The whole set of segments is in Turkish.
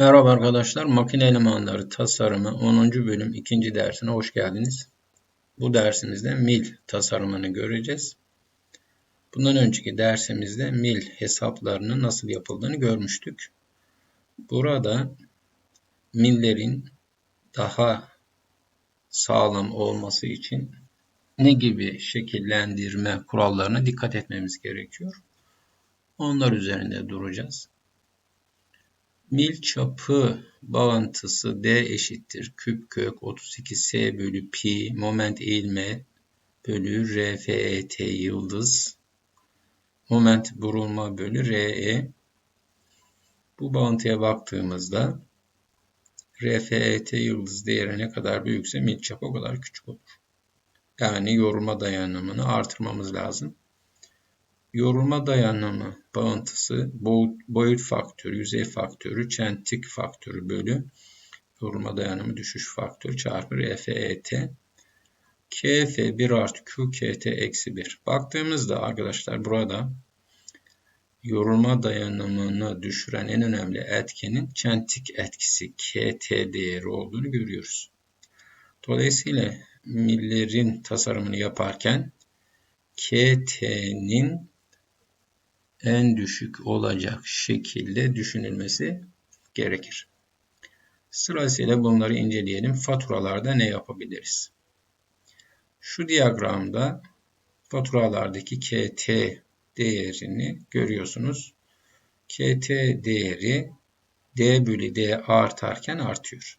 Merhaba arkadaşlar, makine elemanları tasarımı 10. bölüm 2. dersine hoş geldiniz. Bu dersimizde mil tasarımını göreceğiz. Bundan önceki dersimizde mil hesaplarının nasıl yapıldığını görmüştük. Burada millerin daha sağlam olması için ne gibi şekillendirme kurallarına dikkat etmemiz gerekiyor. Onlar üzerinde duracağız. Mil çapı bağıntısı D eşittir küp kök 32 S bölü pi moment eğilme bölü RFET yıldız moment burulma bölü RE bu bağıntıya baktığımızda RFET yıldız değeri ne kadar büyükse mil çapı o kadar küçük olur. Yani yorulma dayanımını artırmamız lazım yorulma dayanımı bağıntısı boyut faktörü, yüzey faktörü, çentik faktörü bölü yorulma dayanımı düşüş faktörü çarpı RFET KF 1 artı QKT eksi 1. Baktığımızda arkadaşlar burada yorulma dayanımını düşüren en önemli etkenin çentik etkisi KT değeri olduğunu görüyoruz. Dolayısıyla millerin tasarımını yaparken KT'nin en düşük olacak şekilde düşünülmesi gerekir. Sırasıyla bunları inceleyelim. Faturalarda ne yapabiliriz? Şu diyagramda faturalardaki KT değerini görüyorsunuz. KT değeri D bölü D artarken artıyor.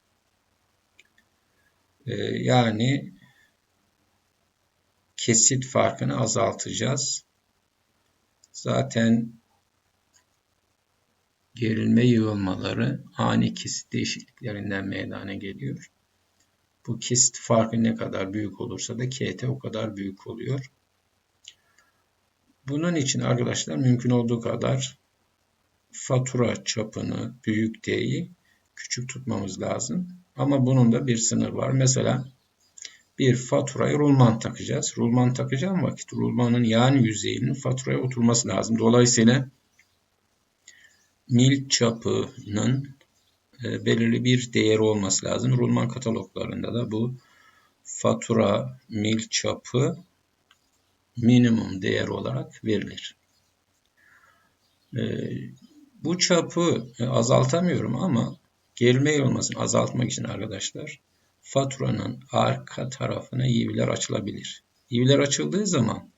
Ee, yani kesit farkını azaltacağız. Zaten gerilme yığılmaları ani kesit değişikliklerinden meydana geliyor. Bu kesit farkı ne kadar büyük olursa da KT o kadar büyük oluyor. Bunun için arkadaşlar mümkün olduğu kadar fatura çapını büyük D'yi küçük tutmamız lazım. Ama bunun da bir sınır var. Mesela bir faturaya rulman takacağız. Rulman takacağım vakit rulmanın yani yüzeyinin faturaya oturması lazım. Dolayısıyla mil çapının e, belirli bir değeri olması lazım. Rulman kataloglarında da bu fatura mil çapı minimum değer olarak verilir. E, bu çapı e, azaltamıyorum ama gerilme olmasını azaltmak için arkadaşlar faturanın arka tarafına yiviler açılabilir. Yiviler açıldığı zaman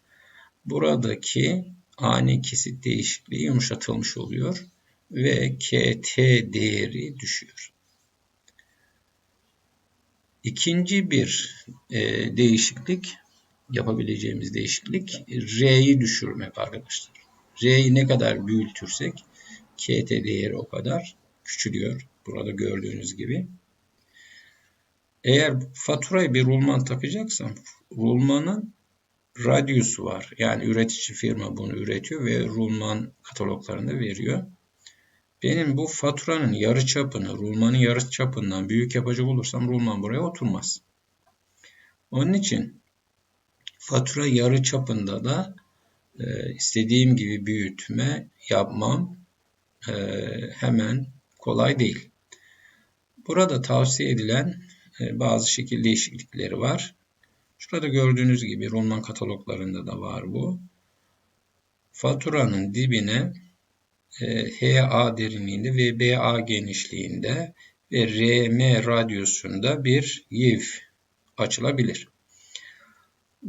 buradaki ani kesit değişikliği yumuşatılmış oluyor ve KT değeri düşüyor. İkinci bir e, değişiklik yapabileceğimiz değişiklik R'yi düşürmek arkadaşlar. R'yi ne kadar büyütürsek KT değeri o kadar küçülüyor. Burada gördüğünüz gibi. Eğer faturayı bir rulman takacaksam rulmanın radyusu var. Yani üretici firma bunu üretiyor ve rulman kataloglarında veriyor. Benim bu faturanın yarı çapını, rulmanın yarı çapından büyük yapacak olursam rulman buraya oturmaz. Onun için fatura yarı çapında da e, istediğim gibi büyütme yapmam e, hemen kolay değil. Burada tavsiye edilen bazı şekil değişiklikleri var. Şurada gördüğünüz gibi Roman kataloglarında da var bu. Faturanın dibine e, HA derinliğinde ve BA genişliğinde ve RM radyusunda bir yiv açılabilir.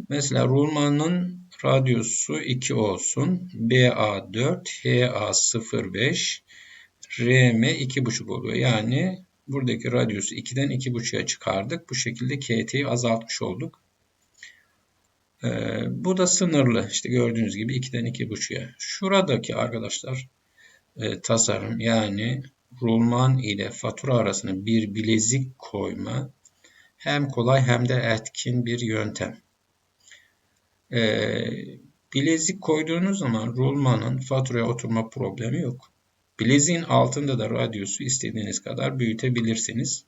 Mesela rulmanın radyosu 2 olsun. BA 4, HA 0,5, RM 2,5 oluyor. Yani buradaki radyusu 2'den 2,5'a çıkardık. Bu şekilde KT'yi azaltmış olduk. Ee, bu da sınırlı. İşte gördüğünüz gibi 2'den 2,5'a. Şuradaki arkadaşlar e, tasarım yani rulman ile fatura arasına bir bilezik koyma hem kolay hem de etkin bir yöntem. Ee, bilezik koyduğunuz zaman rulmanın faturaya oturma problemi yok. Bileziğin altında da radyosu istediğiniz kadar büyütebilirsiniz.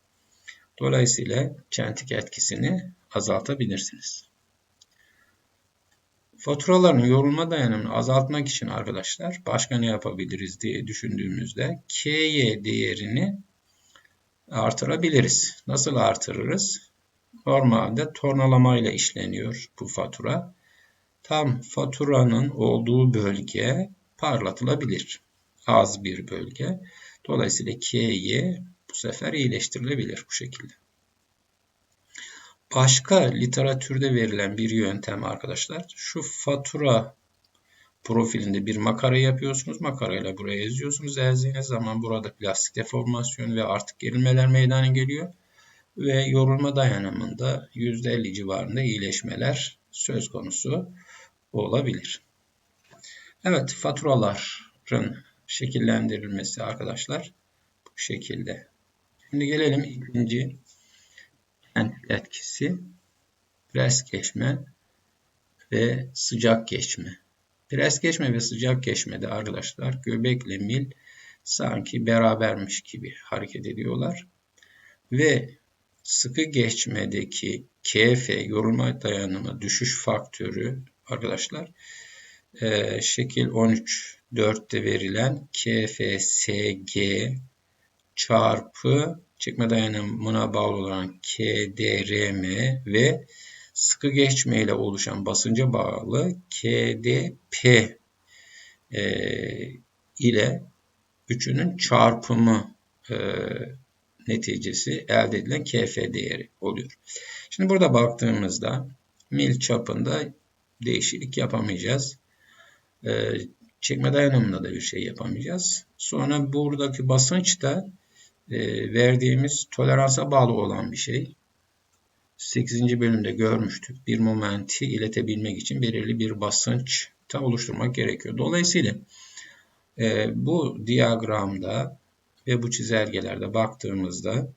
Dolayısıyla çentik etkisini azaltabilirsiniz. Faturaların yorulma dayanımını azaltmak için arkadaşlar başka ne yapabiliriz diye düşündüğümüzde KY değerini artırabiliriz. Nasıl artırırız? Normalde tornalama ile işleniyor bu fatura. Tam faturanın olduğu bölge parlatılabilir. Az bir bölge. Dolayısıyla K'yi bu sefer iyileştirilebilir bu şekilde. Başka literatürde verilen bir yöntem arkadaşlar. Şu fatura profilinde bir makara yapıyorsunuz. Makarayla buraya yazıyorsunuz. Ezdiğiniz zaman burada plastik deformasyon ve artık gerilmeler meydana geliyor. Ve yorulma dayanımında %50 civarında iyileşmeler söz konusu olabilir. Evet faturaların şekillendirilmesi arkadaşlar bu şekilde. Şimdi gelelim ikinci etkisi pres geçme ve sıcak geçme. Pres geçme ve sıcak geçmede arkadaşlar göbekle mil sanki berabermiş gibi hareket ediyorlar. Ve sıkı geçmedeki KF yorulma dayanımı düşüş faktörü arkadaşlar e, şekil 13 4'te verilen KFSG çarpı çekme dayanımına bağlı olan KDRM ve sıkı geçme ile oluşan basınca bağlı KDP e, ile üçünün çarpımı e, neticesi elde edilen KF değeri oluyor. Şimdi burada baktığımızda mil çapında değişiklik yapamayacağız. E, çekme dayanımında da bir şey yapamayacağız. Sonra buradaki basınç da e, verdiğimiz toleransa bağlı olan bir şey. 8. bölümde görmüştük. Bir momenti iletebilmek için belirli bir basınç da oluşturmak gerekiyor. Dolayısıyla e, bu diyagramda ve bu çizelgelerde baktığımızda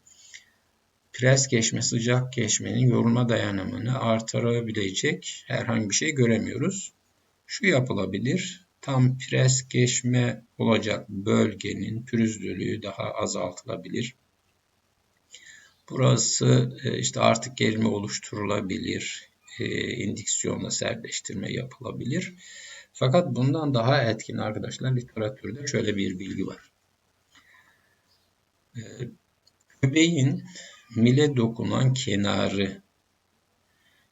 pres geçme, sıcak geçmenin yorulma dayanımını artırabilecek herhangi bir şey göremiyoruz. Şu yapılabilir tam pres geçme olacak bölgenin pürüzlülüğü daha azaltılabilir. Burası e, işte artık gerilme oluşturulabilir. E, indiksiyonla sertleştirme yapılabilir. Fakat bundan daha etkin arkadaşlar literatürde şöyle bir bilgi var. E, göbeğin mile dokunan kenarı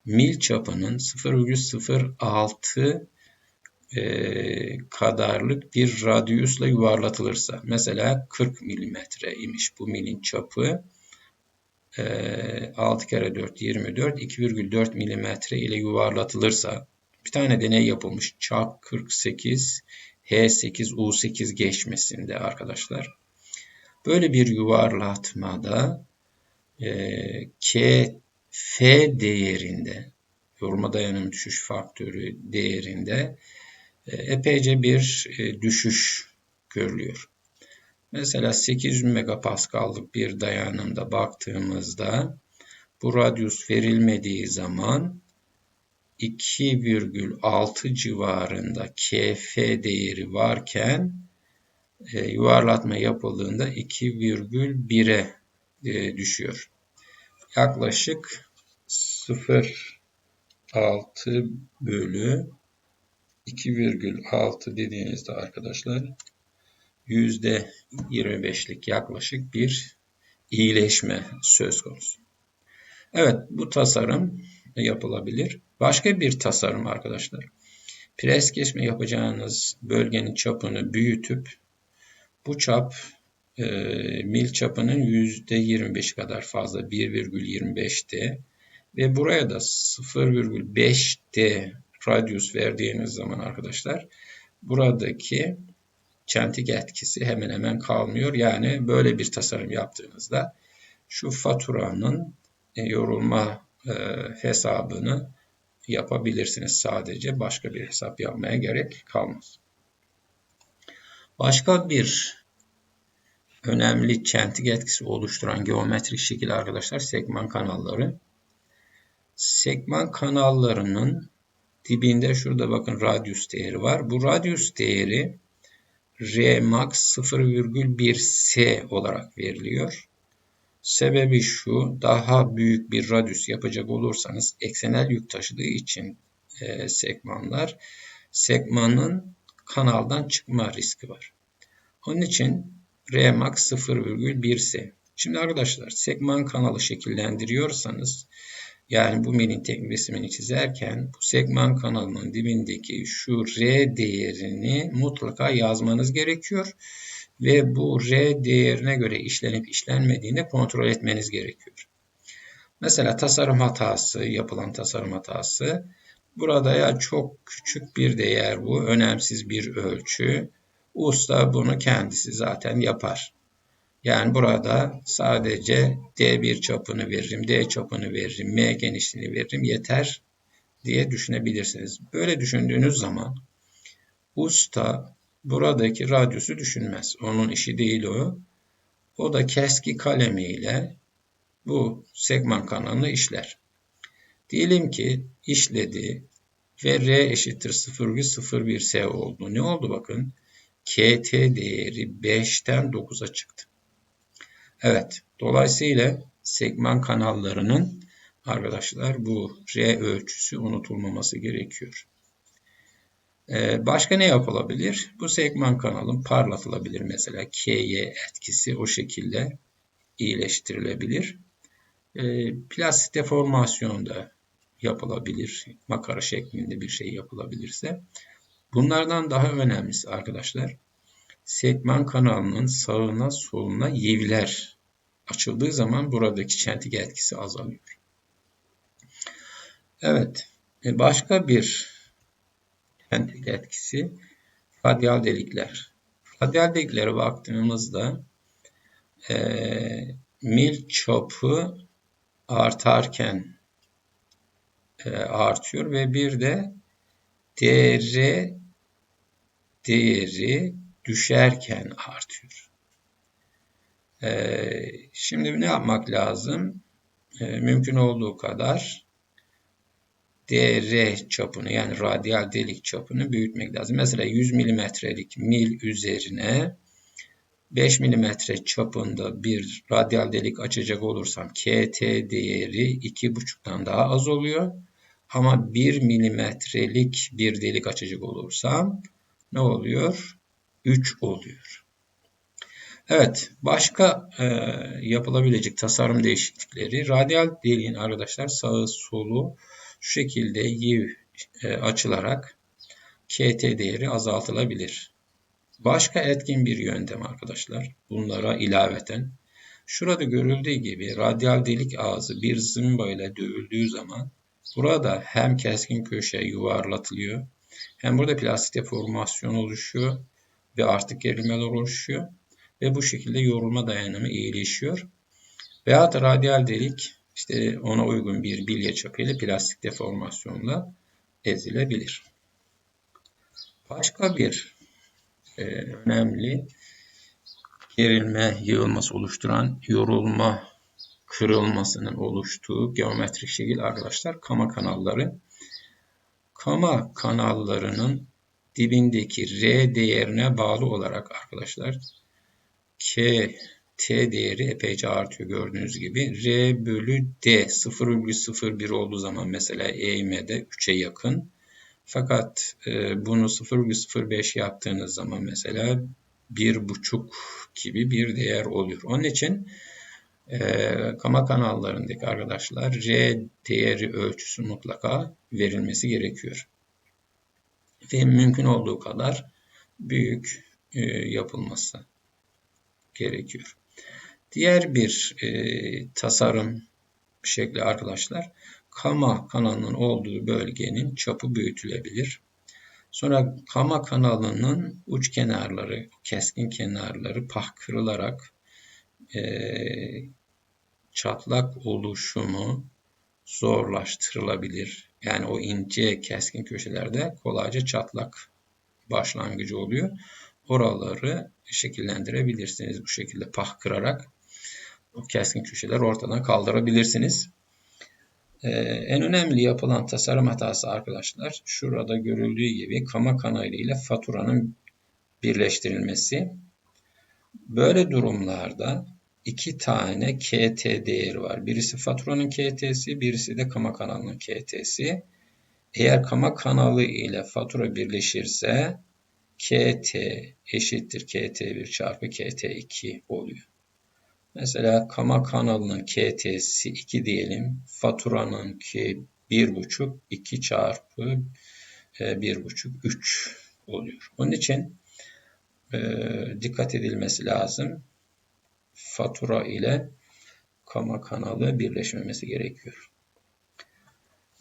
mil çapının 0,06 e, kadarlık bir radyusla yuvarlatılırsa mesela 40 milimetre imiş bu milin çapı e, 6 kere 4 24 2,4 milimetre ile yuvarlatılırsa bir tane deney yapılmış çap 48 H8 U8 geçmesinde arkadaşlar. Böyle bir yuvarlatmada e, K F değerinde yorulma dayanım düşüş faktörü değerinde epeyce bir e, düşüş görülüyor. Mesela 800 megapaskallık bir dayanımda baktığımızda bu radyus verilmediği zaman 2,6 civarında KF değeri varken e, yuvarlatma yapıldığında 2,1'e e, düşüyor. Yaklaşık 0,6 bölü 2,6 dediğinizde arkadaşlar %25'lik yaklaşık bir iyileşme söz konusu. Evet bu tasarım yapılabilir. Başka bir tasarım arkadaşlar. Pres kesme yapacağınız bölgenin çapını büyütüp bu çap e, mil çapının %25 kadar fazla 1,25'te ve buraya da 0,5'te radius verdiğiniz zaman arkadaşlar buradaki çentik etkisi hemen hemen kalmıyor. Yani böyle bir tasarım yaptığınızda şu faturanın e, yorulma e, hesabını yapabilirsiniz sadece. Başka bir hesap yapmaya gerek kalmaz. Başka bir önemli çentik etkisi oluşturan geometrik şekil arkadaşlar segman kanalları. Segman kanallarının dibinde şurada bakın radius değeri var. Bu radius değeri R max 0,1 S olarak veriliyor. Sebebi şu, daha büyük bir radius yapacak olursanız eksenel yük taşıdığı için e, segmanlar, segmanın kanaldan çıkma riski var. Onun için R max 0,1 S. Şimdi arkadaşlar segman kanalı şekillendiriyorsanız yani bu milin tek resmini çizerken bu segman kanalının dibindeki şu R değerini mutlaka yazmanız gerekiyor. Ve bu R değerine göre işlenip işlenmediğini kontrol etmeniz gerekiyor. Mesela tasarım hatası, yapılan tasarım hatası. Burada ya çok küçük bir değer bu, önemsiz bir ölçü. Usta bunu kendisi zaten yapar. Yani burada sadece D1 çapını veririm, D çapını veririm, M genişliğini veririm yeter diye düşünebilirsiniz. Böyle düşündüğünüz zaman usta buradaki radyusu düşünmez. Onun işi değil o. O da keski kalemiyle bu segman kanalını işler. Diyelim ki işledi ve R eşittir 0,01 S oldu. Ne oldu bakın? KT değeri 5'ten 9'a çıktı. Evet, dolayısıyla segman kanallarının arkadaşlar bu R ölçüsü unutulmaması gerekiyor. Ee, başka ne yapılabilir? Bu segman kanalın parlatılabilir mesela. KY etkisi o şekilde iyileştirilebilir. Ee, plastik deformasyon da yapılabilir. Makara şeklinde bir şey yapılabilirse. Bunlardan daha önemlisi arkadaşlar segman kanalının sağına soluna yivler açıldığı zaman buradaki çentik etkisi azalıyor. Evet. E, başka bir çentik etkisi radyal delikler. Radyal deliklere baktığımızda e, mil çapı artarken e, artıyor ve bir de DR değeri düşerken artıyor. Ee, şimdi ne yapmak lazım? Ee, mümkün olduğu kadar DR çapını yani radyal delik çapını büyütmek lazım. Mesela 100 milimetrelik mil üzerine 5 milimetre çapında bir radyal delik açacak olursam KT değeri 2,5'tan daha az oluyor. Ama 1 milimetrelik bir delik açacak olursam ne oluyor? 3 oluyor. Evet, başka e, yapılabilecek tasarım değişiklikleri. Radyal deliğin arkadaşlar sağı solu şu şekilde yiv e, açılarak KT değeri azaltılabilir. Başka etkin bir yöntem arkadaşlar. Bunlara ilaveten şurada görüldüğü gibi radyal delik ağzı bir zımba ile dövüldüğü zaman burada hem keskin köşe yuvarlatılıyor hem burada plastik deformasyon oluşuyor ve artık gerilmeler oluşuyor. Ve bu şekilde yorulma dayanımı iyileşiyor. Veya da radyal delik işte ona uygun bir bilye çapıyla plastik deformasyonla ezilebilir. Başka bir e, önemli gerilme yığılması oluşturan yorulma kırılmasının oluştuğu geometrik şekil arkadaşlar kama kanalları. Kama kanallarının dibindeki R değerine bağlı olarak arkadaşlar K T değeri epeyce artıyor gördüğünüz gibi. R bölü D 0,01 olduğu zaman mesela eğmede 3'e yakın. Fakat e, bunu 0,05 yaptığınız zaman mesela 1,5 gibi bir değer oluyor. Onun için e, kama kanallarındaki arkadaşlar R değeri ölçüsü mutlaka verilmesi gerekiyor ve mümkün olduğu kadar büyük e, yapılması gerekiyor. Diğer bir e, tasarım şekli arkadaşlar kama kanalının olduğu bölgenin çapı büyütülebilir. Sonra kama kanalının uç kenarları, keskin kenarları pah kırılarak e, çatlak oluşumu zorlaştırılabilir. Yani o ince keskin köşelerde kolayca çatlak başlangıcı oluyor. Oraları şekillendirebilirsiniz. Bu şekilde pah kırarak o keskin köşeler ortadan kaldırabilirsiniz. Ee, en önemli yapılan tasarım hatası arkadaşlar şurada görüldüğü gibi kama kanalı ile faturanın birleştirilmesi. Böyle durumlarda iki tane KT değeri var. Birisi faturanın KT'si, birisi de kama kanalının KT'si. Eğer kama kanalı ile fatura birleşirse KT eşittir KT1 çarpı KT2 oluyor. Mesela kama kanalının KT'si 2 diyelim. Faturanın ki 1,5 2 çarpı 1,5 3 oluyor. Onun için e, dikkat edilmesi lazım. Fatura ile kama kanalı birleşmemesi gerekiyor.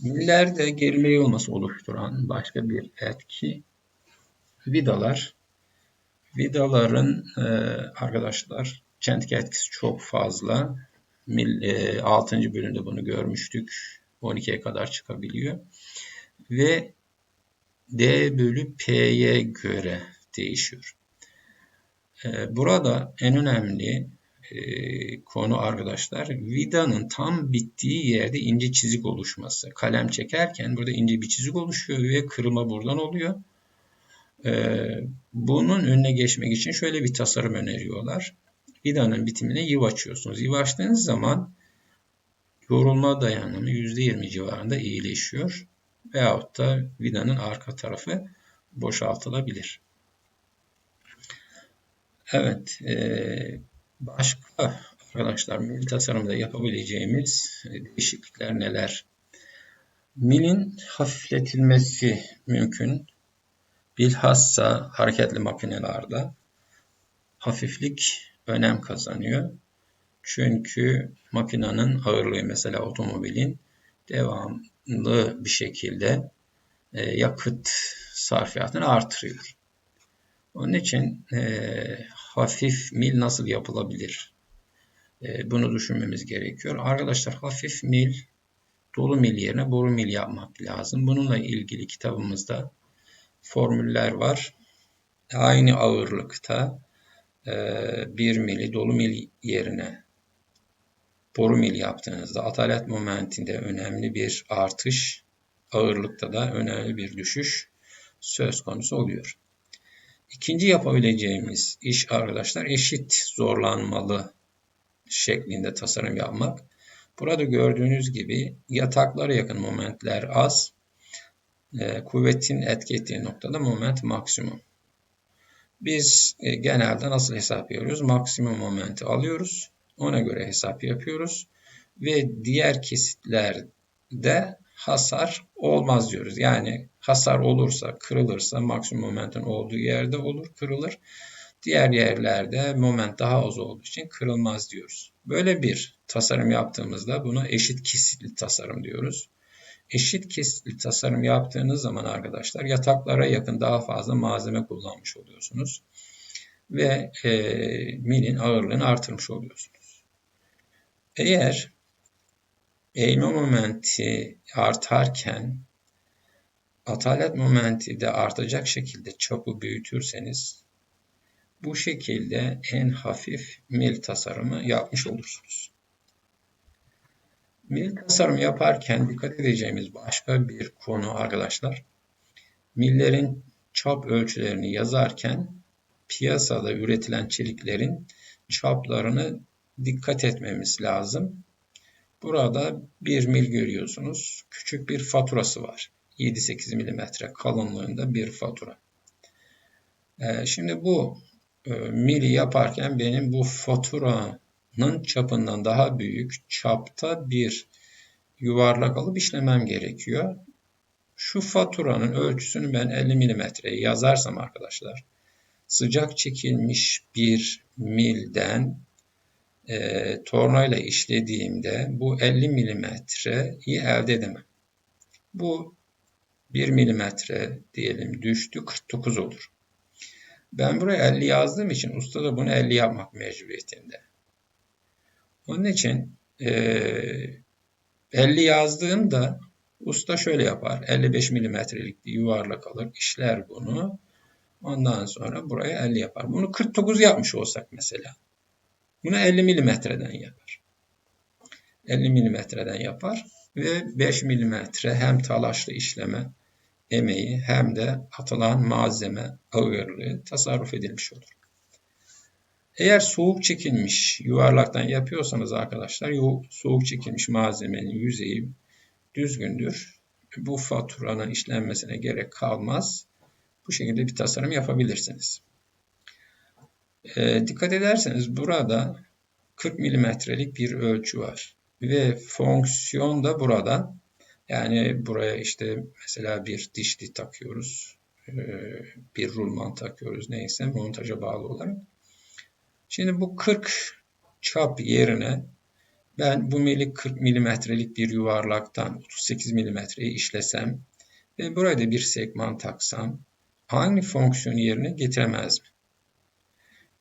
Millerde gerilme yolması oluşturan başka bir etki vidalar. Vidaların e, arkadaşlar çentik etkisi çok fazla. Mil, e, 6. bölümde bunu görmüştük. 12'ye kadar çıkabiliyor. Ve D bölü P'ye göre değişiyor. E, burada en önemli e, konu arkadaşlar vidanın tam bittiği yerde ince çizik oluşması. Kalem çekerken burada ince bir çizik oluşuyor ve kırılma buradan oluyor. E, bunun önüne geçmek için şöyle bir tasarım öneriyorlar. Vidanın bitimine yiv açıyorsunuz. Yiv açtığınız zaman yorulma dayanımı %20 civarında iyileşiyor. Veyahut da vidanın arka tarafı boşaltılabilir. Evet, e, Başka arkadaşlar mil tasarımda yapabileceğimiz değişiklikler neler? Milin hafifletilmesi mümkün. Bilhassa hareketli makinelerde hafiflik önem kazanıyor. Çünkü makinenin ağırlığı mesela otomobilin devamlı bir şekilde e, yakıt sarfiyatını artırıyor. Onun için e, hafif mil nasıl yapılabilir? E, bunu düşünmemiz gerekiyor. Arkadaşlar hafif mil dolu mil yerine boru mil yapmak lazım. Bununla ilgili kitabımızda formüller var. Aynı ağırlıkta e, bir mili dolu mil yerine boru mil yaptığınızda atalet momentinde önemli bir artış, ağırlıkta da önemli bir düşüş söz konusu oluyor. İkinci yapabileceğimiz iş arkadaşlar eşit zorlanmalı şeklinde tasarım yapmak. Burada gördüğünüz gibi yataklara yakın momentler az. E, kuvvetin etki ettiği noktada moment maksimum. Biz e, genelde nasıl hesap yapıyoruz? Maksimum momenti alıyoruz. Ona göre hesap yapıyoruz. Ve diğer kesitlerde hasar olmaz diyoruz. Yani hasar olursa, kırılırsa maksimum momentin olduğu yerde olur, kırılır. Diğer yerlerde moment daha az olduğu için kırılmaz diyoruz. Böyle bir tasarım yaptığımızda buna eşit kesitli tasarım diyoruz. Eşit kesitli tasarım yaptığınız zaman arkadaşlar yataklara yakın daha fazla malzeme kullanmış oluyorsunuz. Ve e, milin ağırlığını artırmış oluyorsunuz. Eğer eğme momenti artarken atalet momenti de artacak şekilde çapı büyütürseniz bu şekilde en hafif mil tasarımı yapmış olursunuz. Mil tasarımı yaparken dikkat edeceğimiz başka bir konu arkadaşlar. Millerin çap ölçülerini yazarken piyasada üretilen çeliklerin çaplarını dikkat etmemiz lazım. Burada 1 mil görüyorsunuz. Küçük bir faturası var. 7-8 mm kalınlığında bir fatura. Ee, şimdi bu e, mili yaparken benim bu faturanın çapından daha büyük çapta bir yuvarlak alıp işlemem gerekiyor. Şu faturanın ölçüsünü ben 50 mm'ye yazarsam arkadaşlar sıcak çekilmiş bir milden e, tornayla işlediğimde bu 50 milimetreyi elde edemem. Bu 1 milimetre diyelim düştü 49 olur. Ben buraya 50 yazdığım için usta da bunu 50 yapmak mecburiyetinde. Onun için e, 50 yazdığımda usta şöyle yapar. 55 milimetrelik bir yuvarlak alır, işler bunu. Ondan sonra buraya 50 yapar. Bunu 49 yapmış olsak mesela. Bunu 50 milimetreden yapar. 50 milimetreden yapar ve 5 milimetre hem talaşlı işleme emeği hem de atılan malzeme ağırlığı tasarruf edilmiş olur. Eğer soğuk çekilmiş yuvarlaktan yapıyorsanız arkadaşlar soğuk çekilmiş malzemenin yüzeyi düzgündür. Bu faturanın işlenmesine gerek kalmaz. Bu şekilde bir tasarım yapabilirsiniz. E, dikkat ederseniz burada 40 milimetrelik bir ölçü var. Ve fonksiyon da burada. Yani buraya işte mesela bir dişli takıyoruz. Ee, bir rulman takıyoruz neyse montaja bağlı olarak. Şimdi bu 40 çap yerine ben bu mili 40 milimetrelik bir yuvarlaktan 38 milimetreyi işlesem ve burada bir segment taksam aynı fonksiyonu yerine getiremez mi?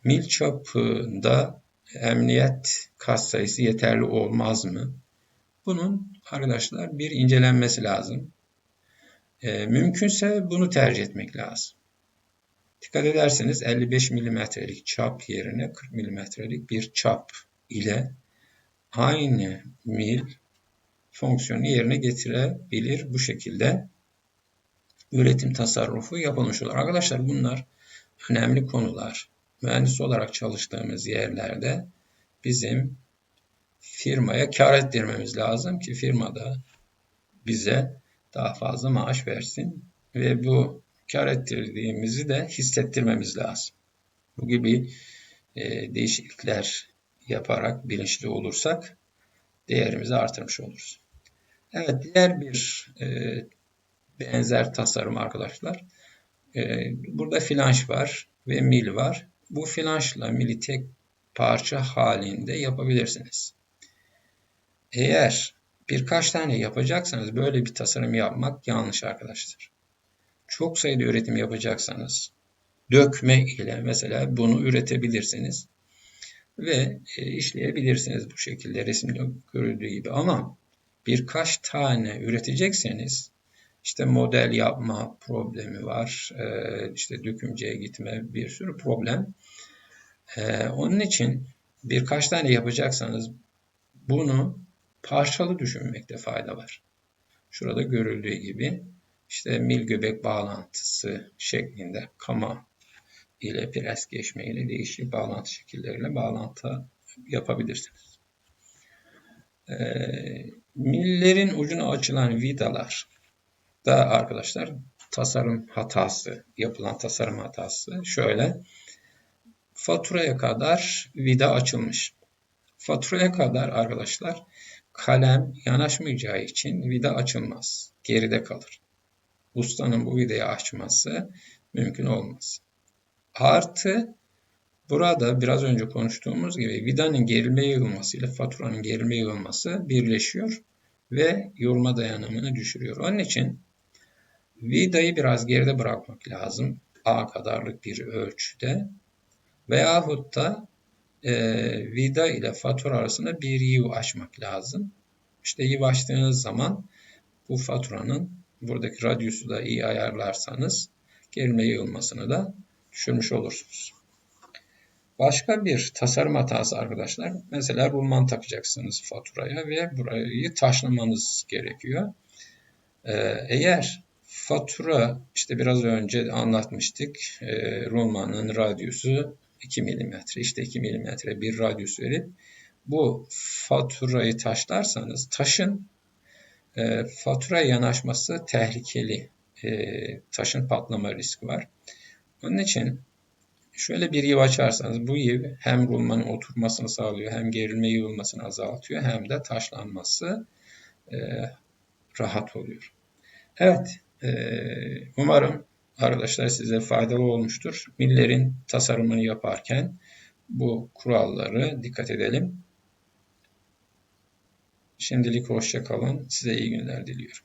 Mil çapında emniyet katsayısı yeterli olmaz mı? Bunun arkadaşlar bir incelenmesi lazım. E, mümkünse bunu tercih etmek lazım. Dikkat ederseniz 55 milimetrelik çap yerine 40 milimetrelik bir çap ile aynı mil fonksiyonu yerine getirebilir bu şekilde üretim tasarrufu yapılmış olur. Arkadaşlar bunlar önemli konular. Mühendis olarak çalıştığımız yerlerde bizim firmaya kar ettirmemiz lazım ki firmada bize daha fazla maaş versin ve bu kar ettirdiğimizi de hissettirmemiz lazım. Bu gibi e, değişiklikler yaparak bilinçli olursak değerimizi artırmış oluruz. Evet diğer bir e, benzer tasarım arkadaşlar. E, burada flanş var ve mil var. Bu flanşla mili tek parça halinde yapabilirsiniz. Eğer birkaç tane yapacaksanız böyle bir tasarım yapmak yanlış arkadaşlar. Çok sayıda üretim yapacaksanız dökme ile mesela bunu üretebilirsiniz ve e, işleyebilirsiniz bu şekilde resimde görüldüğü gibi ama birkaç tane üretecekseniz işte model yapma problemi var. E, işte dökümceye gitme bir sürü problem. E, onun için birkaç tane yapacaksanız bunu parçalı düşünmekte fayda var. Şurada görüldüğü gibi işte mil göbek bağlantısı şeklinde kama ile pres geçme ile değişik bağlantı şekilleriyle bağlantı yapabilirsiniz. E, millerin ucuna açılan vidalar da arkadaşlar tasarım hatası, yapılan tasarım hatası şöyle. Faturaya kadar vida açılmış. Faturaya kadar arkadaşlar kalem yanaşmayacağı için vida açılmaz. Geride kalır. Ustanın bu vidayı açması mümkün olmaz. Artı burada biraz önce konuştuğumuz gibi vidanın gerilme yığılması ile faturanın gerilme yığılması birleşiyor ve yorma dayanımını düşürüyor. Onun için vidayı biraz geride bırakmak lazım. A kadarlık bir ölçüde veyahut da e, vida ile fatura arasında bir yiv açmak lazım. İşte yiv açtığınız zaman bu faturanın buradaki radyusu da iyi ayarlarsanız gerilme yığılmasını da düşürmüş olursunuz. Başka bir tasarım hatası arkadaşlar. Mesela rulman takacaksınız faturaya ve burayı taşlamanız gerekiyor. Ee, eğer fatura işte biraz önce anlatmıştık. E, rulmanın radyusu 2 mm. İşte 2 mm bir radyus verip bu faturayı taşlarsanız taşın e, faturaya yanaşması tehlikeli. E, taşın patlama riski var. Onun için şöyle bir yiv açarsanız bu yiv hem rulmanın oturmasını sağlıyor hem gerilme yığılmasını azaltıyor hem de taşlanması e, rahat oluyor. Evet umarım arkadaşlar size faydalı olmuştur. Millerin tasarımını yaparken bu kuralları dikkat edelim. Şimdilik hoşça kalın. Size iyi günler diliyorum.